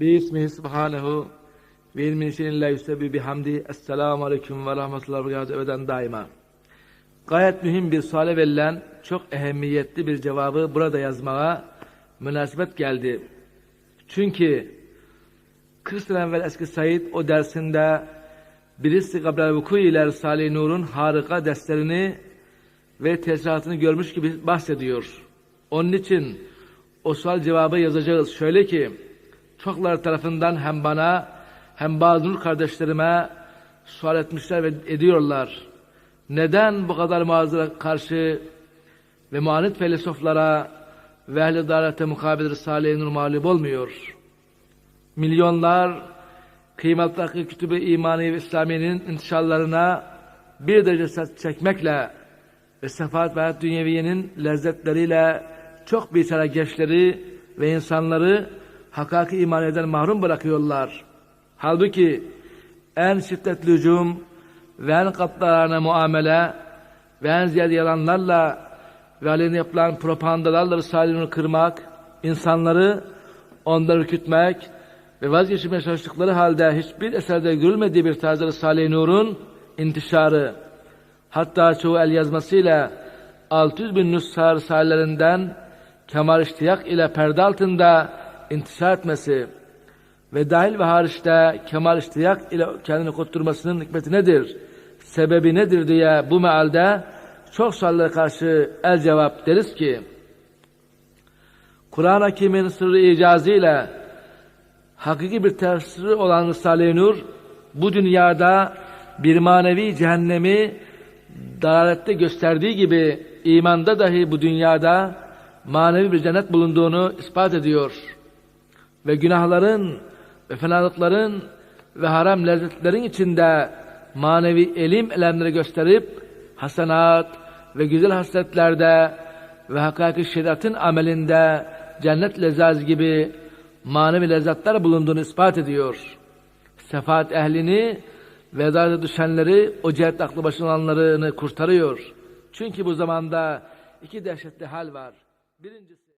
Bismihi subhanehu ve ilmin şinillah yusebbi bihamdi. Esselamu aleyküm ve rahmetullahi ve berekatuhu ebeden daima. Gayet mühim bir suale verilen çok ehemmiyetli bir cevabı burada yazmaya münasebet geldi. Çünkü 40 sene evvel eski Said o dersinde birisi Gabriel Vuku ile Risale-i Nur'un harika derslerini ve tesiratını görmüş gibi bahsediyor. Onun için o sual cevabı yazacağız. Şöyle ki, çoklar tarafından hem bana hem bazı kardeşlerime sual etmişler ve ediyorlar. Neden bu kadar mağazara karşı ve muanit filozoflara ve ehl-i dalete mukabil Risale-i Nur mağlup olmuyor? Milyonlar kıymetli kütübü imani ve İslamiye'nin intişarlarına bir derece ses çekmekle ve sefaat ve dünyeviyenin lezzetleriyle çok bir gençleri ve insanları hakiki iman eden mahrum bırakıyorlar. Halbuki en şiddetli hücum ve en katlarına muamele ve en ziyade yalanlarla ve aleyhine yapılan propagandalarla Risale-i kırmak, insanları onları ürkütmek ve vazgeçirmeye çalıştıkları halde hiçbir eserde görülmediği bir tarzda Risale-i Nur'un intişarı, hatta çoğu el yazmasıyla 600 bin nüshar risalelerinden kemal iştiyak ile perde altında intişar etmesi ve dahil ve hariçte kemal iştiyak ile kendini kutturmasının hikmeti nedir? Sebebi nedir diye bu mealde çok suallere karşı el cevap deriz ki Kur'an-ı Hakim'in sırrı icazıyla hakiki bir tefsiri olan Risale-i Nur bu dünyada bir manevi cehennemi dalalette gösterdiği gibi imanda dahi bu dünyada manevi bir cennet bulunduğunu ispat ediyor. Ve günahların ve fenalıkların ve haram lezzetlerin içinde manevi elim elemleri gösterip hasenat ve güzel hasletlerde ve hakiki şeriatın amelinde cennet lezzaz gibi manevi lezzetler bulunduğunu ispat ediyor. Sefaat ehlini ve edalete düşenleri o cihet aklı başına olanlarını kurtarıyor. Çünkü bu zamanda iki dehşetli hal var. Birincisi